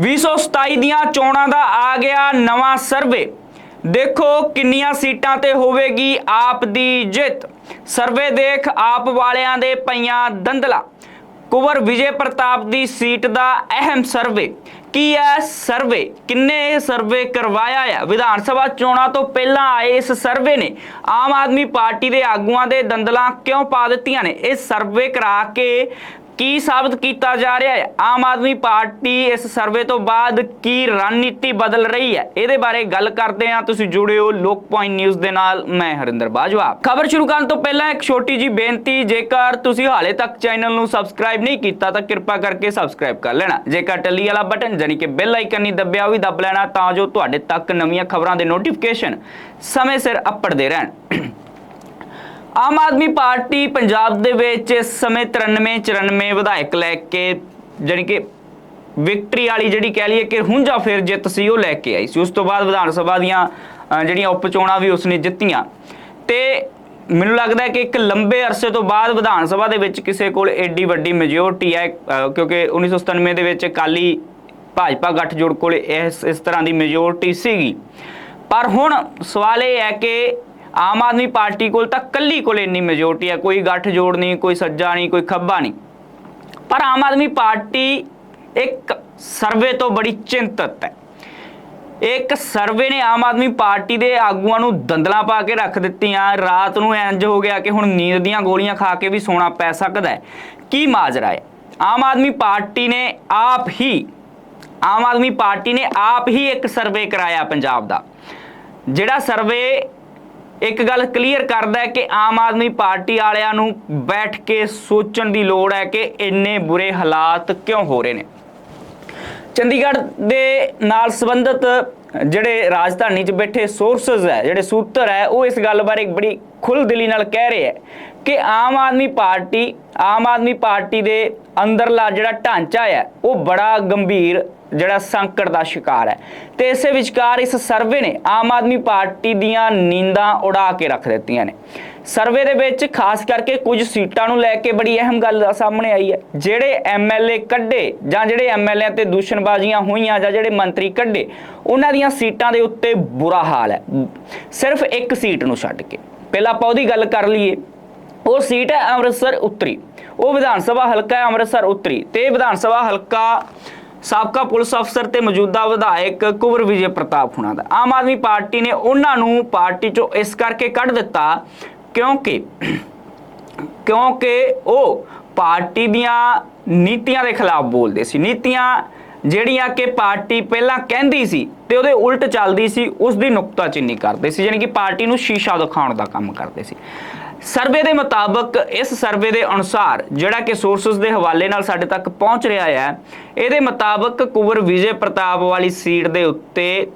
2027 ਦੀਆਂ ਚੋਣਾਂ ਦਾ ਆ ਗਿਆ ਨਵਾਂ ਸਰਵੇ। ਦੇਖੋ ਕਿੰਨੀਆਂ ਸੀਟਾਂ ਤੇ ਹੋਵੇਗੀ ਆਪ ਦੀ ਜਿੱਤ। ਸਰਵੇ ਦੇਖ ਆਪ ਵਾਲਿਆਂ ਦੇ ਪਈਆਂ ਦੰਦਲਾ। ਕੁਵਰ ਵਿਜੇ ਪ੍ਰਤਾਪ ਦੀ ਸੀਟ ਦਾ ਅਹਿਮ ਸਰਵੇ। ਕੀ ਹੈ ਸਰਵੇ? ਕਿੰਨੇ ਇਹ ਸਰਵੇ ਕਰਵਾਇਆ ਹੈ ਵਿਧਾਨ ਸਭਾ ਚੋਣਾਂ ਤੋਂ ਪਹਿਲਾਂ ਆਏ ਇਸ ਸਰਵੇ ਨੇ। ਆਮ ਆਦਮੀ ਪਾਰਟੀ ਦੇ ਆਗੂਆਂ ਦੇ ਦੰਦਲਾਂ ਕਿਉਂ ਪਾ ਦਿੱਤੀਆਂ ਨੇ? ਇਹ ਸਰਵੇ ਕਰਾ ਕੇ ਕੀ ਸਾਬਤ ਕੀਤਾ ਜਾ ਰਿਹਾ ਹੈ? ਆਮ ਆਦਮੀ ਪਾਰਟੀ ਇਸ ਸਰਵੇ ਤੋਂ ਬਾਅਦ ਕੀ ਰਣਨੀਤੀ ਬਦਲ ਰਹੀ ਹੈ? ਇਹਦੇ ਬਾਰੇ ਗੱਲ ਕਰਦੇ ਹਾਂ। ਤੁਸੀਂ ਜੁੜੇ ਹੋ ਲੋਕ ਪੁਆਇੰਟ ਨਿਊਜ਼ ਦੇ ਨਾਲ। ਮੈਂ ਹਰਿੰਦਰ ਬਾਜਵਾ। ਖਬਰ ਸ਼ੁਰੂ ਕਰਨ ਤੋਂ ਪਹਿਲਾਂ ਇੱਕ ਛੋਟੀ ਜੀ ਬੇਨਤੀ। ਜੇਕਰ ਤੁਸੀਂ ਹਾਲੇ ਤੱਕ ਚੈਨਲ ਨੂੰ ਸਬਸਕ੍ਰਾਈਬ ਨਹੀਂ ਕੀਤਾ, ਤਾਂ ਕਿਰਪਾ ਕਰਕੇ ਸਬਸਕ੍ਰਾਈਬ ਕਰ ਲੈਣਾ। ਜੇਕਰ ਟੱਲੀ ਵਾਲਾ ਬਟਨ ਜਾਨੀ ਕਿ ਬੈਲ ਆਈਕਨ ਨਹੀਂ ਦੱਬਿਆ ਉਹ ਵੀ ਦੱਬ ਲੈਣਾ, ਤਾਂ ਜੋ ਤੁਹਾਡੇ ਤੱਕ ਨਵੀਆਂ ਖਬਰਾਂ ਦੇ ਨੋਟੀਫਿਕੇਸ਼ਨ ਸਮੇਂ ਸਿਰ ਅੱਪੜਦੇ ਰਹਿਣ। ਆਮ ਆਦਮੀ ਪਾਰਟੀ ਪੰਜਾਬ ਦੇ ਵਿੱਚ ਇਸ ਸਮੇਂ 93 94 ਵਿਧਾਇਕ ਲੈ ਕੇ ਜਾਣੀ ਕਿ ਵਿਕਟਰੀ ਵਾਲੀ ਜਿਹੜੀ ਕਹਿ ਲਈਏ ਕਿ ਹੁੰਜਾ ਫਿਰ ਜਿੱਤ ਸੀ ਉਹ ਲੈ ਕੇ ਆਈ ਸੀ। ਉਸ ਤੋਂ ਬਾਅਦ ਵਿਧਾਨ ਸਭਾ ਦੀਆਂ ਜਿਹੜੀਆਂ ਉਪ ਚੋਣਾਂ ਵੀ ਉਸਨੇ ਜਿੱਤੀਆਂ। ਤੇ ਮੈਨੂੰ ਲੱਗਦਾ ਹੈ ਕਿ ਇੱਕ ਲੰਬੇ ਅਰਸੇ ਤੋਂ ਬਾਅਦ ਵਿਧਾਨ ਸਭਾ ਦੇ ਵਿੱਚ ਕਿਸੇ ਕੋਲ ਐਡੀ ਵੱਡੀ ਮੈਜੋਰਟੀ ਹੈ ਅ, ਕਿਉਂਕਿ 1997 ਦੇ ਵਿੱਚ ਅਕਾਲੀ ਭਾਜਪਾ ਗੱਠਜੋੜ ਕੋਲ ਇਸ ਇਸ ਤਰ੍ਹਾਂ ਦੀ ਮੈਜੋਰਟੀ ਸੀਗੀ। ਪਰ ਹੁਣ ਸਵਾਲ ਇਹ ਹੈ ਕਿ ਆਮ ਆਦਮੀ ਪਾਰਟੀ ਕੋਲ ਤਾਂ ਕੱਲੀ ਕੋਲ ਇੰਨੀ ਮੈਜੋਰਟੀ ਹੈ, ਕੋਈ ਗੱਠ ਜੋੜ ਨਹੀਂ, ਕੋਈ ਸੱਜਾ ਨਹੀਂ, ਕੋਈ ਖੱਬਾ ਨਹੀਂ। ਪਰ ਆਮ ਆਦਮੀ ਪਾਰਟੀ ਇੱਕ ਸਰਵੇ ਤੋਂ ਬੜੀ ਚਿੰਤਤ ਹੈ। ਇੱਕ ਸਰਵੇ ਨੇ ਆਮ ਆਦਮੀ ਪਾਰਟੀ ਦੇ ਆਗੂਆਂ ਨੂੰ ਦੰਦਲਾਂ ਪਾ ਕੇ ਰੱਖ ਦਿੱਤੀਆਂ। ਰਾਤ ਨੂੰ ਇੰਜ ਹੋ ਗਿਆ ਕਿ ਹੁਣ ਨੀਂਦ ਦੀਆਂ ਗੋਲੀਆਂ ਖਾ ਕੇ ਵੀ ਸੋਣਾ ਪੈ ਸਕਦਾ ਹੈ। ਕੀ ਮਾਜਰਾ ਹੈ? ਆਮ ਆਦਮੀ ਪਾਰਟੀ ਨੇ ਆਪ ਹੀ, ਆਮ ਆਦਮੀ ਪਾਰਟੀ ਨੇ ਆਪ ਹੀ ਇੱਕ ਸਰਵੇ ਕਰਾਇਆ ਪੰਜਾਬ ਦਾ। ਜਿਹੜਾ ਸਰਵੇ ਇੱਕ ਗੱਲ ਕਲੀਅਰ ਕਰਦਾ ਹੈ ਕਿ ਆਮ ਆਦਮੀ ਪਾਰਟੀ ਵਾਲਿਆਂ ਨੂੰ ਬੈਠ ਕੇ ਸੋਚਣ ਦੀ ਲੋੜ ਹੈ ਕਿ ਇੰਨੇ ਬੁਰੇ ਹਾਲਾਤ ਕਿਉਂ ਹੋ ਰਹੇ ਨੇ। ਚੰਡੀਗੜ੍ਹ ਦੇ ਨਾਲ ਸੰਬੰਧਿਤ ਜਿਹੜੇ ਰਾਜਧਾਨੀ 'ਚ ਬੈਠੇ ਸੋਰਸਸ ਹੈ, ਜਿਹੜੇ ਸੂਤਰ ਹੈ, ਉਹ ਇਸ ਗੱਲ ਬਾਰੇ ਬੜੀ ਖੁੱਲ੍ਹਦਿਲੀ ਨਾਲ ਕਹਿ ਰਹੇ ਹੈ ਕਿ ਆਮ ਆਦਮੀ ਪਾਰਟੀ, ਆਮ ਆਦਮੀ ਪਾਰਟੀ ਦੇ ਅੰਦਰਲਾ ਜਿਹੜਾ ਢਾਂਚਾ ਹੈ, ਉਹ ਬੜਾ ਗੰਭੀਰ ਜਿਹੜਾ ਸੰਕਟ ਦਾ ਸ਼ਿਕਾਰ ਹੈ। ਤੇ ਇਸੇ ਵਿਚਕਾਰ ਇਸ ਸਰਵੇ ਨੇ ਆਮ ਆਦਮੀ ਪਾਰਟੀ ਦੀਆਂ ਨੀਂਦਾਂ ਉਡਾ ਕੇ ਰੱਖ ਦਿੱਤੀਆਂ ਨੇ। ਸਰਵੇ ਦੇ ਵਿੱਚ ਖਾਸ ਕਰਕੇ ਕੁਝ ਸੀਟਾਂ ਨੂੰ ਲੈ ਕੇ ਬੜੀ ਅਹਿਮ ਗੱਲ ਸਾਹਮਣੇ ਆਈ ਹੈ। ਜਿਹੜੇ ਐਮਐਲਏ ਕੱਢੇ ਜਾਂ ਜਿਹੜੇ ਐਮਐਲਏ ਤੇ ਦੂਸ਼ਣਬਾਜ਼ੀਆਂ ਹੋਈਆਂ ਜਾਂ ਜਿਹੜੇ ਮੰਤਰੀ ਕੱਢੇ, ਉਹਨਾਂ ਦੀਆਂ ਸੀਟਾਂ ਦੇ ਉੱਤੇ ਬੁਰਾ ਹਾਲ ਹੈ। ਸਿਰਫ ਇੱਕ ਸੀਟ ਨੂੰ ਛੱਡ ਕੇ। ਪਹਿਲਾਂ ਆਪਾਂ ਉਹਦੀ ਗੱਲ ਕਰ ਲਈਏ। ਉਹ ਸੀਟ ਹੈ ਅੰਮ੍ਰਿਤਸਰ ਉੱਤਰੀ। ਉਹ ਵਿਧਾਨ ਸਭਾ ਹਲਕਾ ਹੈ ਅੰਮ੍ਰਿਤਸਰ ਉੱਤਰੀ। ਤੇ ਵਿਧਾਨ ਸਭਾ ਹਲਕਾ ਸਾਬਕਾ ਪੁਲਿਸ ਅਫਸਰ ਤੇ ਮੌਜੂਦਾ ਵਿਧਾਇਕ ਕੁਵਰ ਵਿਜੇ ਪ੍ਰਤਾਪ ਹੁਣਾਂ ਦਾ। ਆਮ ਆਦਮੀ ਪਾਰਟੀ ਨੇ ਉਹਨਾਂ ਨੂੰ ਪਾਰਟੀ ਚੋਂ ਇਸ ਕਰਕੇ ਕੱਢ ਦਿੱਤਾ ਕਿਉਂਕਿ ਕਿਉਂਕਿ ਉਹ ਪਾਰਟੀ ਦੀਆਂ ਨੀਤੀਆਂ ਦੇ ਖਿਲਾਫ ਬੋਲਦੇ ਸੀ। ਨੀਤੀਆਂ ਜਿਹੜੀਆਂ ਕਿ ਪਾਰਟੀ ਪਹਿਲਾਂ ਕਹਿੰਦੀ ਸੀ ਤੇ ਉਹਦੇ ਉਲਟ ਚੱਲਦੀ ਸੀ ਉਸ ਦੀ ਨੁਕਤਾਚੀਨੀ ਕਰਦੇ ਸੀ, ਯਾਨੀ ਕਿ ਪਾਰਟੀ ਨੂੰ ਸ਼ੀਸ਼ਾ ਦਿਖਾਉਣ ਦਾ ਕੰਮ ਕਰਦੇ ਸੀ। ਸਰਵੇ ਦੇ ਮੁਤਾਬਕ ਇਸ ਸਰਵੇ ਦੇ ਅਨੁਸਾਰ ਜਿਹੜਾ ਕਿ ਸੋਰਸਸ ਦੇ ਹਵਾਲੇ ਨਾਲ ਸਾਡੇ ਤੱਕ ਪਹੁੰਚ ਰਿਹਾ ਹੈ ਇਹਦੇ ਮੁਤਾਬਕ ਕੁਵਰ ਵਿਜੇ ਪ੍ਰਤਾਪ ਵਾਲੀ ਸੀਟ ਦੇ ਉੱਤੇ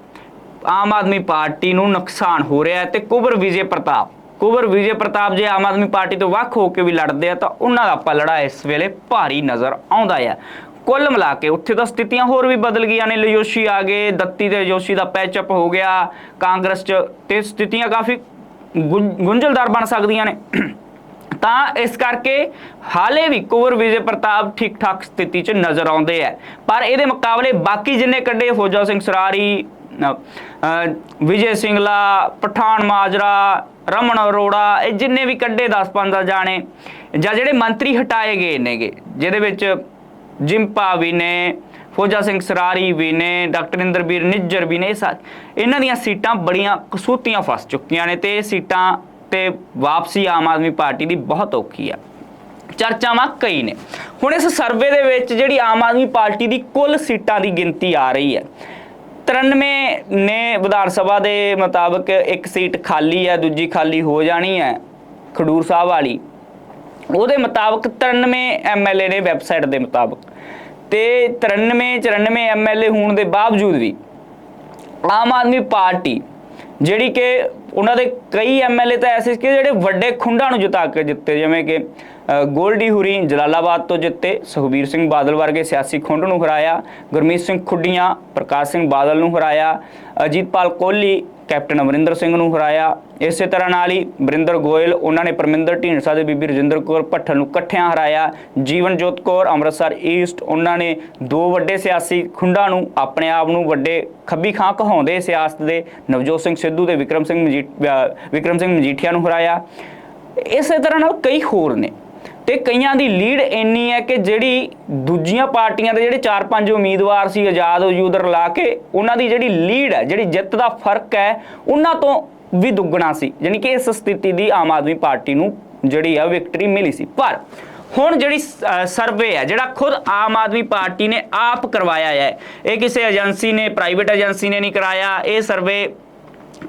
ਆਮ ਆਦਮੀ ਪਾਰਟੀ ਨੂੰ ਨੁਕਸਾਨ ਹੋ ਰਿਹਾ ਹੈ ਤੇ ਕੁਵਰ ਵਿਜੇ ਪ੍ਰਤਾਪ ਕੁਵਰ ਵਿਜੇ ਪ੍ਰਤਾਪ ਜੇ ਆਮ ਆਦਮੀ ਪਾਰਟੀ ਤੋਂ ਵੱਖ ਹੋ ਕੇ ਵੀ ਲੜਦੇ ਆ ਤਾਂ ਉਹਨਾਂ ਦਾ ਪਲੜਾ ਇਸ ਵੇਲੇ ਭਾਰੀ ਨਜ਼ਰ ਆਉਂਦਾ ਹੈ ਕੁੱਲ ਮਿਲਾ ਕੇ ਉੱਥੇ ਤਾਂ ਸਥਿਤੀਆਂ ਹੋਰ ਵੀ ਬਦਲ ਗਈਆਂ ਨੇ। ਲਿਜੋਸ਼ੀ ਆ ਗਏ, ਦੱਤੀ ਤੇ ਜੋਸ਼ੀ ਦਾ ਪੈਚਅਪ ਹੋ ਗਿਆ। ਕਾਂਗਰਸ 'ਚ ਤੇ ਸਥਿਤੀਆਂ ਕਾਫੀ ਗੁੰ- ਗੁੰਝਲਦਾਰ ਬਣ ਸਕਦੀਆਂ ਨੇ। ਤਾਂ ਇਸ ਕਰਕੇ ਹਾਲੇ ਵੀ ਕੁਵਰ ਵਿਜੇ ਪ੍ਰਤਾਪ ਠੀਕ ਠਾਕ ਸਥਿਤੀ 'ਚ ਨਜ਼ਰ ਆਉਂਦੇ ਆ। ਪਰ ਇਹਦੇ ਮੁਕਾਬਲੇ ਬਾਕੀ ਜਿੰਨੇ ਕੱਢੇ, ਫੌਜਾ ਸਿੰਘ ਸਰਾਰੀ ਵਿਜੇ ਸਿੰਗਲਾ, ਪਠਾਨ ਮਾਜਰਾ, ਰਮਨ ਅਰੋੜਾ, ਇਹ ਜਿੰਨੇ ਵੀ ਕੱਢੇ 10-15 ਜਾਣੇ, ਜਾਂ ਜਿਹੜੇ ਮੰਤਰੀ ਹਟਾਏ ਗਏ ਨੇਗੇ, ਜਿਹਦੇ ਵਿੱਚ ਜਿੰਪਾ ਵੀ ਨੇ, ਫੌਜਾ ਸਿੰਘ ਸਰਾਰੀ ਵੀ ਨੇ, ਡਾਕਟਰ ਇੰਦਰਬੀਰ ਨਿੱਜਰ ਵੀ ਨੇ, ਇਹ ਸਾ- ਇਹਨਾਂ ਦੀਆਂ ਸੀਟਾਂ ਬੜੀਆਂ ਕਸੂਤੀਆਂ ਫਸ ਚੁੱਕੀਆਂ ਨੇ ਤੇ ਇਹ ਸੀਟਾਂ ਤੇ ਵਾਪਸੀ ਆਮ ਆਦਮੀ ਪਾਰਟੀ ਦੀ ਬਹੁਤ ਔਖੀ ਆ। ਚਰਚਾਵਾਂ ਕਈ ਨੇ। ਹੁਣ ਇਸ ਸਰਵੇ ਦੇ ਵਿੱਚ ਜਿਹੜੀ ਆਮ ਆਦਮੀ ਪਾਰਟੀ ਦੀ ਕੁੱਲ ਸੀਟਾਂ ਦੀ ਗਿਣਤੀ ਆ ਰਹੀ ਹੈ 93 ਨੇ ਵਿਧਾਨ ਸਭਾ ਦੇ ਮੁਤਾਬਕ ਇੱਕ ਸੀਟ ਖਾਲੀ ਹੈ, ਦੂਜੀ ਖਾਲੀ ਹੋ ਜਾਣੀ ਹੈ, ਖਡੂਰ ਸਾਹਿਬ ਵਾਲੀ। ਉਹਦੇ ਮੁਤਾਬਕ 93 ਐਮਐਲਏ ਨੇ ਵੈਬਸਾਈਟ ਦੇ ਮੁਤਾਬਕ ਤੇ 93 94 ਐਮਐਲਏ ਹੋਣ ਦੇ ਬਾਵਜੂਦ ਵੀ ਆਮ ਆਦਮੀ ਪਾਰਟੀ ਜਿਹੜੀ ਕਿ ਉਹਨਾਂ ਦੇ ਕਈ ਐਮਐਲਏ ਤਾਂ ਐਸੇ ਸੀ ਕਿ ਜਿਹੜੇ ਵੱਡੇ ਖੁੰਡਾਂ ਨੂੰ ਜਿਤਾ ਕੇ ਜਿੱਤੇ ਜਿਵੇਂ ਕਿ ਗੋਲਡੀ ਹੁਰੀ ਜਲਾਲਾਬਾਦ ਤੋਂ ਜਿੱਤੇ, ਸੁਖਬੀਰ ਸਿੰਘ ਬਾਦਲ ਵਰਗੇ ਸਿਆਸੀ ਖੁੰਡ ਨੂੰ ਹਰਾਇਆ, ਗੁਰਮੀਤ ਸਿੰਘ ਖੁੱਡੀਆਂ, ਪ੍ਰਕਾਸ਼ ਸਿੰਘ ਬਾਦਲ ਨੂੰ ਹਰਾਇਆ, ਅਜੀਤਪਾਲ ਕੋਹਲੀ, ਕੈਪਟਨ ਅਮਰਿੰਦਰ ਸਿੰਘ ਨੂੰ ਹਰਾਇਆ। ਇਸੇ ਤਰ੍ਹਾਂ ਨਾਲ ਹੀ ਬਰਿੰਦਰ ਗੋਇਲ, ਉਹਨਾਂ ਨੇ ਪਰਮਿੰਦਰ ਢੀਂਡਸਾ ਦੇ ਬੀਬੀ ਰਜਿੰਦਰ ਕੌਰ ਭੱਠਲ ਨੂੰ ਇਕੱਠਿਆਂ ਹਰਾਇਆ। ਜੀਵਨਜੋਤ ਕੌਰ, ਅੰਮ੍ਰਿਤਸਰ ਈਸਟ ਉਹਨਾਂ ਨੇ ਦੋ ਵੱਡੇ ਸਿਆਸੀ ਖੁੰਡਾਂ ਨੂੰ ਆਪਣੇ ਆਪ ਨੂੰ ਵੱਡੇ ਖੱਬੀ ਖਾਂ ਕਹਾਉਂਦੇ ਸਿਆਸਤ ਦੇ, ਨਵਜੋਤ ਸਿੰਘ ਸਿੱਧੂ ਤੇ ਵਿਕਰਮ ਸਿੰਘ ਮਜੀਠ ਅਹ ਵਿਕਰਮ ਸਿੰਘ ਮਜੀਠੀਆ ਨੂੰ ਹਰਾਇਆ। ਇਸੇ ਤਰ੍ਹਾਂ ਨਾਲ ਕਈ ਹੋਰ ਨੇ। ਤੇ ਕਈਆਂ ਦੀ ਲੀਡ ਇੰਨੀ ਹੈ ਕਿ ਜਿਹੜੀ ਦੂਜੀਆਂ ਪਾਰਟੀਆਂ ਦੇ ਜਿਹੜੇ 4-5 ਉਮੀਦਵਾਰ ਸੀ ਆਜ਼ਾਦ ਵਜੂਦ ਰਲਾ ਕੇ, ਉਹਨਾਂ ਦੀ ਜਿਹੜੀ ਲੀਡ ਹੈ, ਜਿਹੜੀ ਜਿੱਤ ਦਾ ਫ਼ਰਕ ਹੈ, ਉਹਨਾਂ ਤੋਂ ਵੀ ਦੁੱਗਣਾ ਸੀ। ਯਾਨੀ ਕਿ ਇਸ ਸਥਿਤੀ ਦੀ ਆਮ ਆਦਮੀ ਪਾਰਟੀ ਨੂੰ ਜਿਹੜੀ ਆ ਵਿਕਟਰੀ ਮਿਲੀ ਸੀ। ਪਰ ਹੁਣ ਜਿਹੜੀ ਸਰਵੇ ਹੈ, ਜਿਹੜਾ ਖੁਦ ਆਮ ਆਦਮੀ ਪਾਰਟੀ ਨੇ ਆਪ ਕਰਵਾਇਆ ਹੈ, ਇਹ ਕਿਸੇ ਏਜੰਸੀ ਨੇ, ਪ੍ਰਾਈਵੇਟ ਏਜੰਸੀ ਨੇ ਨਹੀਂ ਕਰਾਇਆ। ਇਹ ਸਰਵੇ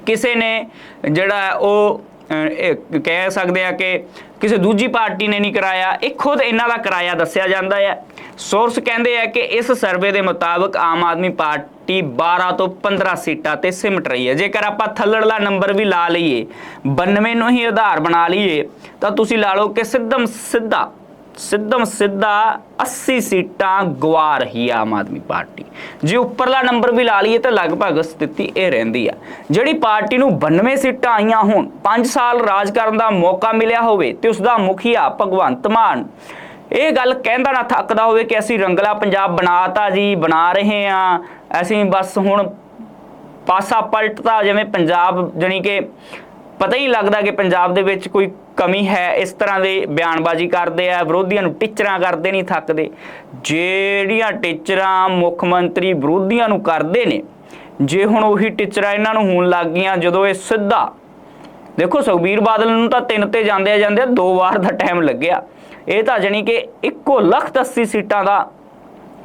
ਕਿਸੇ ਨੇ ਜਿਹੜਾ ਉਹ ਕਹਿ ਸਕਦੇ ਆ ਕਿ ਕਿਸੇ ਦੂਜੀ ਪਾਰਟੀ ਨੇ ਨਹੀਂ ਕਰਾਇਆ, ਇਹ ਖੁਦ ਇਹਨਾਂ ਦਾ ਕਰਾਇਆ ਦੱਸਿਆ ਜਾਂਦਾ ਹੈ। ਸੋਰਸ ਕਹਿੰਦੇ ਆ ਕਿ ਇਸ ਸਰਵੇ ਦੇ ਮੁਤਾਬਕ ਆਮ ਆਦਮੀ ਪਾਰਟੀ 12 ਤੋਂ 15 ਸੀਟਾਂ ਤੇ ਸਿਮਟ ਰਹੀ ਹੈ। ਜੇਕਰ ਆਪਾਂ ਥੱਲੜਲਾ ਨੰਬਰ ਵੀ ਲਾ ਲਈਏ 92 ਨੂੰ ਹੀ ਆਧਾਰ ਬਣਾ ਲਈਏ, ਤਾਂ ਤੁਸੀਂ ਲਾ ਲਓ ਕਿ ਸਿੱਧਮ ਸਿੱਧਾ ਸਿੱਧਮ ਸਿੱਧਾ 80 ਸੀਟਾਂ ਗਵਾ ਰਹੀ ਆ ਆਮ ਆਦਮੀ ਪਾਰਟੀ। ਜੇ ਉੱਪਰਲਾ ਨੰਬਰ ਵੀ ਲਾ ਲਈਏ ਤਾਂ ਲਗਭਗ ਸਥਿਤੀ ਇਹ ਰਹਿੰਦੀ ਆ। ਜਿਹੜੀ ਪਾਰਟੀ ਨੂੰ 92 ਸੀਟਾਂ ਆਈਆਂ ਹੋਣ 5 ਸਾਲ ਰਾਜ ਕਰਨ ਦਾ ਮੌਕਾ ਮਿਲਿਆ ਹੋਵੇ ਤੇ ਉਸ ਦਾ ਮੁਖੀਆ ਭਗਵੰਤ ਮਾਨ। ਇਹ ਗੱਲ ਕਹਿੰਦਾ ਨਾ ਥੱਕਦਾ ਹੋਵੇ ਕਿ ਅਸੀਂ ਰੰਗਲਾ ਪੰਜਾਬ ਬਣਾਤਾ ਜੀ, ਬਣਾ ਰਹੇ ਆ ਅਸੀਂ ਬਸ ਹੁਣ ਪਾਸਾ ਪਲਟਦਾ ਜਿਵੇਂ ਪੰਜਾਬ ਜਾਣੀ ਕਿ ਪਤਾ ਹੀ ਲੱਗਦਾ ਕਿ ਪੰਜਾਬ ਦੇ ਵਿੱਚ ਕੋਈ ਕਮੀ ਹੈ, ਇਸ ਤਰ੍ਹਾਂ ਦੇ ਬਿਆਨਬਾਜ਼ੀ ਕਰਦੇ ਆ, ਵਿਰੋਧੀਆਂ ਨੂੰ ਟੀਚਰਾਂ ਕਰਦੇ ਨਹੀਂ, ਥੱਕਦੇ। ਜਿਹੜੀਆਂ ਟੀਚਰਾਂ ਮੁੱਖ ਮੰਤਰੀ ਵਿਰੋਧੀਆਂ ਨੂੰ ਕਰਦੇ ਨੇ, ਜੇ ਹੁਣ ਉਹੀ ਟੀਚਰਾਂ ਇਹਨਾਂ ਨੂੰ ਹੋਣ ਲੱਗ ਗਈਆਂ, ਜਦੋਂ ਇਹ ਸਿੱਧਾ ਦੇਖੋ ਸੁਖਬੀਰ ਬਾਦਲ ਨੂੰ ਤਾਂ ਤਿੰਨ ਤੇ ਜਾਂਦੇ ਜਾਂਦੇ ਦੋ ਵਾਰ ਦਾ ਟਾਈਮ ਲੱਗਿਆ। ਇਹ ਤਾਂ ਜਾਣੀ ਕਿ ਇੱਕੋ ਲੱਖ 80 ਸੀਟਾਂ ਦਾ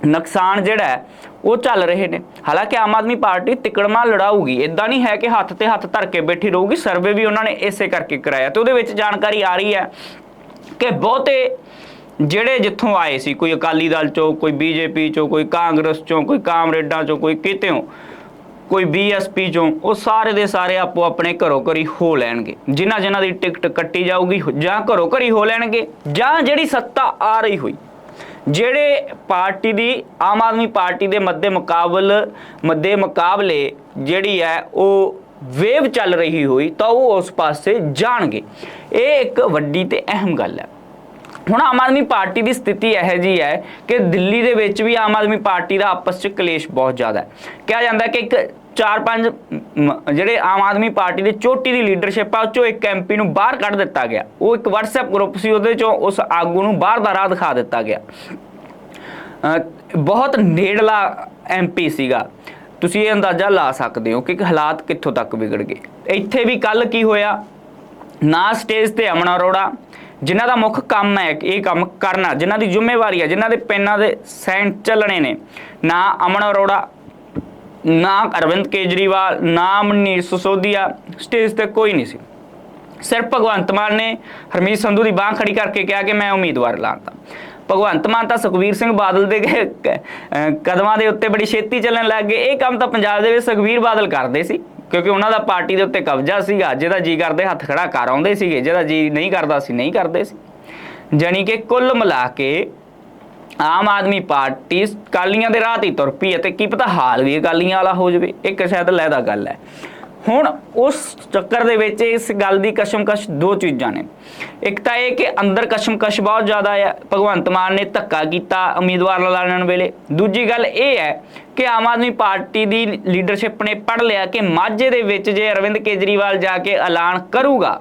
ਨੁਕਸਾਨ ਜਿਹੜਾ ਹੈ, ਉਹ ਚੱਲ ਰਹੇ ਨੇ। ਹਾਲਾਂਕਿ ਆਮ ਆਦਮੀ ਪਾਰਟੀ ਤਿਕੜਮਾ ਲੜਾਊਗੀ। ਇਦਾਂ ਨਹੀਂ ਹੈ ਕਿ ਹੱਥ ਤੇ ਹੱਥ ਧਰ ਕੇ ਬੈਠੀ ਰਹੂਗੀ। ਸਰਵੇ ਵੀ ਉਹਨਾਂ ਨੇ ਇਸੇ ਕਰਕੇ ਕਰਾਇਆ। ਤੇ ਉਹਦੇ ਵਿੱਚ ਜਾਣਕਾਰੀ ਆ ਰਹੀ ਹੈ ਕਿ ਬਹੁਤੇ ਜਿਹੜੇ ਜਿੱਥੋਂ ਆਏ ਸੀ, ਕੋਈ ਅਕਾਲੀ ਦਲ ਚੋਂ, ਕੋਈ ਬੀਜੇਪੀ ਚੋਂ, ਕੋਈ ਕਾਂਗਰਸ ਚੋਂ, ਕੋਈ ਕਾਮਰੇਡਾਂ ਚੋਂ, ਕੋਈ ਕਿਤੇੋਂ ਕੋਈ ਬੀਐਸਪੀ ਚੋਂ, ਉਹ ਸਾਰੇ ਦੇ ਸਾਰੇ ਆਪੋ ਆਪਣੇ ਘਰੋਂ ਘਰੀ ਹੋ ਲੈਣਗੇ। ਜਿਨ੍ਹਾਂ ਜਿਨ੍ਹਾਂ ਦੀ ਟਿਕਟ ਕੱਟੀ ਜਾਊਗੀ, ਜਾਂ ਘਰੋਂ ਘਰੀ ਹੋ ਲੈਣਗੇ, ਜਾਂ ਜਿਹੜੀ ਸੱਤਾ ਆ ਰਹੀ ਹੋਈ। ਜਿਹੜੇ ਪਾਰਟੀ ਦੀ ਆਮ ਆਦਮੀ ਪਾਰਟੀ ਦੇ ਮੱਦੇ ਮੁਕਾਬਲ, ਮੱਦੇ ਮੁਕਾਬਲੇ ਜਿਹੜੀ ਹੈ ਉਹ ਵੇਵ ਚੱਲ ਰਹੀ ਹੋਈ ਤਾਂ ਉਹ ਉਸ ਪਾਸੇ ਜਾਣਗੇ। ਇਹ ਇੱਕ ਵੱਡੀ ਤੇ ਅਹਿਮ ਗੱਲ ਹੈ। ਹੁਣ ਆਮ ਆਦਮੀ ਪਾਰਟੀ ਦੀ ਸਥਿਤੀ ਇਹੋ ਜੀ ਹੈ ਕਿ ਦਿੱਲੀ ਦੇ ਵਿੱਚ ਵੀ ਆਮ ਆਦਮੀ ਪਾਰਟੀ ਦਾ ਆਪਸ 'ਚ ਕਲੇਸ਼ ਬਹੁਤ ਜ਼ਿਆਦਾ ਹੈ। ਕਿਹਾ ਜਾਂਦਾ ਕਿ ਇੱਕ ਚਾਰ ਪੰਜ ਜਿਹੜੇ ਆਮ ਆਦਮੀ ਪਾਰਟੀ ਦੇ ਚੋਟੀ ਦੀ ਲੀਡਰਸ਼ਿਪ ਆ, ਉਹ ਚੋਂ ਇੱਕ ਐਮਪੀ ਨੂੰ ਬਾਹਰ ਕੱਢ ਦਿੱਤਾ ਗਿਆ। ਉਹ ਇੱਕ WhatsApp ਗਰੁੱਪ ਸੀ, ਉਹਦੇ ਚੋਂ ਉਸ ਆਗੂ ਨੂੰ ਬਾਹਰ ਦਾ ਰਾਹ ਦਿਖਾ ਦਿੱਤਾ ਗਿਆ। ਬਹੁਤ ਨੇੜਲਾ ਐਮਪੀ ਸੀਗਾ। ਤੁਸੀਂ ਇਹ ਅੰਦਾਜ਼ਾ ਲਾ ਸਕਦੇ ਹੋ ਕਿ ਹਾਲਾਤ ਕਿੱਥੋਂ ਤੱਕ ਵਿਗੜ ਗਏ। ਇੱਥੇ ਵੀ ਕੱਲ ਕੀ ਹੋਇਆ? ਨਾ ਸਟੇਜ ਤੇ ਅਮਨ ਅਰੋੜਾ, ਜਿਨ੍ਹਾਂ ਦਾ ਮੁੱਖ ਕੰਮ ਹੈ ਇਹ ਕੰਮ ਕਰਨਾ, ਜਿਨ੍ਹਾਂ ਦੀ ਜ਼ਿੰਮੇਵਾਰੀ ਹੈ, ਜਿਨ੍ਹਾਂ ਦੇ ਪੈਨਾਂ ਦੇ ਸੈਂਟ ਚੱਲਣੇ ਨੇ, ਨਾ ਅਮਨ ਅਰੋੜਾ ਨਾ ਅਰਵਿੰਦ ਕੇਜਰੀਵਾਲ, ਨਾ ਮਨੀਸ਼ ਸਿਸੋਦੀਆ ਸਟੇਜ ਤੇ ਕੋਈ ਨਹੀਂ ਸੀ। ਸਿਰਫ ਭਗਵੰਤ ਮਾਨ ਨੇ ਹਰਮੀਤ ਸੰਧੂ ਦੀ ਬਾਹ ਖੜੀ ਕਰਕੇ ਕਿਹਾ ਕਿ ਮੈਂ ਉਮੀਦਵਾਰ ਐਲਾਨਤਾ ਭਗਵੰਤ ਮਾਨ ਤਾਂ ਸੁਖਬੀਰ ਸਿੰਘ ਬਾਦਲ ਦੇ ਕਦਮਾਂ ਦੇ ਉੱਤੇ ਬੜੀ ਛੇਤੀ ਚੱਲਣ ਲੱਗ ਗਏ। ਇਹ ਕੰਮ ਤਾਂ ਪੰਜਾਬ ਦੇ ਵਿੱਚ ਸੁਖਬੀਰ ਬਾਦਲ ਕਰਦੇ ਸੀ, ਕਿਉਂਕਿ ਉਹਨਾਂ ਦਾ ਪਾਰਟੀ ਦੇ ਉੱਤੇ ਕਬਜ਼ਾ ਸੀਗਾ। ਜਿਹਦਾ ਜੀ ਕਰਦੇ ਹੱਥ ਖੜਾ ਕਰ ਆਉਂਦੇ ਸੀਗੇ। ਜਿਹਦਾ ਜੀ ਨਹੀਂ ਕਰਦਾ ਸੀ ਨਹੀਂ ਕਰਦੇ ਸੀ। ਜਾਣੀ ਕਿ ਕੁੱਲ ਮਿਲਾ ਕੇ ਆਮ ਆਦਮੀ ਪਾਰਟੀ ਕਾਲੀਆਂ ਦੇ ਰਾਹ ਤੇ ਤੁਰ ਪਈ ਹੈ ਤੇ ਕੀ ਪਤਾ ਹਾਲ ਵੀ ਕਾਲੀਆਂ ਵਾਲਾ ਹੋ ਜਾਵੇ, ਇੱਕ ਸ਼ਾਇਦ ਲੈਦਾ ਗੱਲ ਹੈ। ਹੁਣ ਉਸ ਚੱਕਰ ਦੇ ਵਿੱਚ ਇਸ ਗੱਲ ਦੀ ਕਸ਼ਮਕਸ਼ ਦੋ ਚੀਜ਼ਾਂ ਨੇ। ਇੱਕ ਤਾਂ ਇਹ ਕਿ ਅੰਦਰ ਕਸ਼ਮਕਸ਼ ਬਹੁਤ ਜ਼ਿਆਦਾ ਹੈ ਭਗਵੰਤ ਮਾਨ ਨੇ ਧੱਕਾ ਕੀਤਾ ਉਮੀਦਵਾਰ ਐਲਾਨਣ ਵੇਲੇ। ਦੂਜੀ ਗੱਲ ਇਹ ਹੈ ਕਿ ਆਮ ਆਦਮੀ ਪਾਰਟੀ ਦੀ ਲੀਡਰਸ਼ਿਪ ਨੇ ਪੜ ਲਿਆ ਕਿ ਮਾਝੇ ਦੇ ਵਿੱਚ ਜੇ ਅਰਵਿੰਦ ਕੇਜਰੀਵਾਲ ਜਾ ਕੇ ਐਲਾਨ ਕਰੂਗਾ,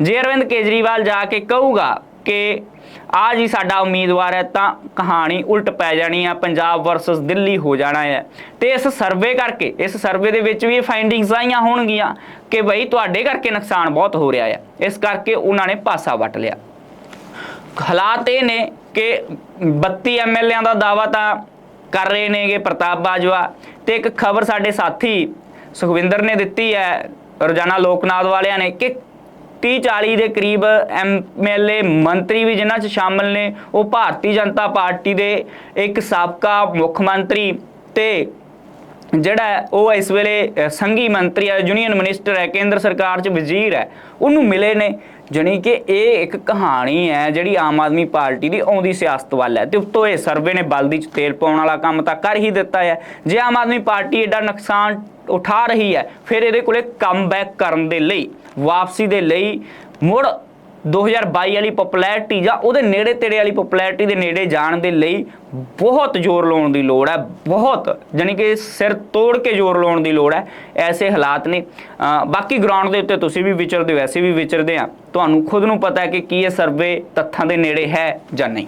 ਜੇ ਅਰਵਿੰਦ ਕੇਜਰੀਵਾਲ ਜਾ ਕੇ ਕਹੂਗਾ ਕਿ ਆ ਜੀ ਸਾਡਾ ਉਮੀਦਵਾਰ ਹੈ ਤਾਂ ਕਹਾਣੀ ਉਲਟ ਪੈ ਜਾਣੀ ਆ, ਪੰਜਾਬ ਵਰਸਸ ਦਿੱਲੀ ਹੋ ਜਾਣਾ ਹੈ। ਤੇ ਇਸ ਸਰਵੇ ਕਰਕੇ, ਇਸ ਸਰਵੇ ਦੇ ਵਿੱਚ ਵੀ ਇਹ ਫਾਈਂਡਿੰਗਸ ਆਈਆਂ ਹੋਣਗੀਆਂ ਕਿ ਬਈ ਤੁਹਾਡੇ ਕਰਕੇ ਨੁਕਸਾਨ ਬਹੁਤ ਹੋ ਰਿਹਾ ਹੈ ਇਸ ਕਰਕੇ ਉਹਨਾਂ ਨੇ ਪਾਸਾ ਵੱਟ ਲਿਆ। ਹਾਲਾਤ ਇਹ ਨੇ ਕਿ 32 ਐਮਐਲਏਆਂ ਦਾ ਦਾਵਾ ਤਾਂ ਕਰ ਰਹੇ ਨੇਗੇ ਪ੍ਰਤਾਪ ਬਾਜਵਾ ਤੇ ਇੱਕ ਖਬਰ ਸਾਡੇ ਸਾਥੀ ਸੁਖਵਿੰਦਰ ਨੇ ਦਿੱਤੀ ਹੈ ਰੋਜ਼ਾਨਾ ਲੋਕਨਾਥ ਵਾਲਿਆਂ ਨੇ ਕਿ 30 40 ਦੇ ਕਰੀਬ ਐਮਐਲਏ ਮੰਤਰੀ ਵੀ ਜਿਨ੍ਹਾਂ 'ਚ ਸ਼ਾਮਲ ਨੇ, ਉਹ ਭਾਰਤੀ ਜਨਤਾ ਪਾਰਟੀ ਦੇ ਇੱਕ ਸਾਬਕਾ ਮੁੱਖ ਮੰਤਰੀ ਤੇ ਜਿਹੜਾ ਉਹ ਇਸ ਵੇਲੇ ਸੰਘੀ ਮੰਤਰੀ ਹੈ, ਯੂਨੀਅਨ ਮਿਨਿਸਟਰ ਹੈ, ਕੇਂਦਰ ਸਰਕਾਰ 'ਚ ਵਜ਼ੀਰ ਹੈ, ਉਹਨੂੰ ਮਿਲੇ ਨੇ, ਜਾਣੀ ਕਿ ਇਹ ਇੱਕ ਕਹਾਣੀ ਹੈ ਜਿਹੜੀ ਆਮ ਆਦਮੀ ਪਾਰਟੀ ਦੀ ਆਉਂਦੀ ਸਿਆਸਤ ਵੱਲ ਹੈ ਤੇ ਉੱਤੋਂ ਇਹ ਸਰਵੇ ਨੇ ਬਲਦੀ ਚ ਤੇਲ ਪਾਉਣ ਵਾਲਾ ਕੰਮ ਤਾਂ ਕਰ ਹੀ ਦਿੱਤਾ ਹੈ। ਜੇ ਆਮ ਆਦਮੀ ਪਾਰਟੀ ਐਡਾ ਨੁਕਸਾਨ ਉਠਾ ਰਹੀ ਹੈ, ਫਿਰ ਇਹਦੇ ਕੋਲੇ ਕਮਬੈਕ ਕਰਨ ਦੇ ਲਈ ਵਾਪਸੀ ਦੇ ਲਈ ਮੁੜ 2022 ਵਾਲੀ ਪਪੂਲੈਰਿਟੀ ਜਾਂ ਉਹਦੇ ਨੇੜੇ ਤੇੜੇ ਵਾਲੀ ਪਪੂਲੈਰਿਟੀ ਦੇ ਨੇੜੇ ਜਾਣ ਦੇ ਲਈ ਬਹੁਤ ਜ਼ੋਰ ਲਾਉਣ ਦੀ ਲੋੜ ਹੈ, ਬਹੁਤ ਜਾਣੀ ਕਿ ਸਿਰ ਤੋੜ ਕੇ ਜ਼ੋਰ ਲਾਉਣ ਦੀ ਲੋੜ ਹੈ, ਐਸੇ ਹਾਲਾਤ ਨੇ। ਬਾਕੀ ਗਰਾਊਂਡ ਦੇ ਉੱਤੇ ਤੁਸੀਂ ਵੀ ਵਿਚਰਦੇ ਹੋ, ਵੈਸੇ ਵੀ ਵਿਚਰਦੇ ਆ। ਤੁਹਾਨੂੰ ਖੁਦ ਨੂੰ ਪਤਾ ਹੈ ਕਿ ਕੀ ਇਹ ਸਰਵੇ ਤੱਥਾਂ ਦੇ ਨੇੜੇ ਹੈ ਜਾਂ ਨਹੀਂ।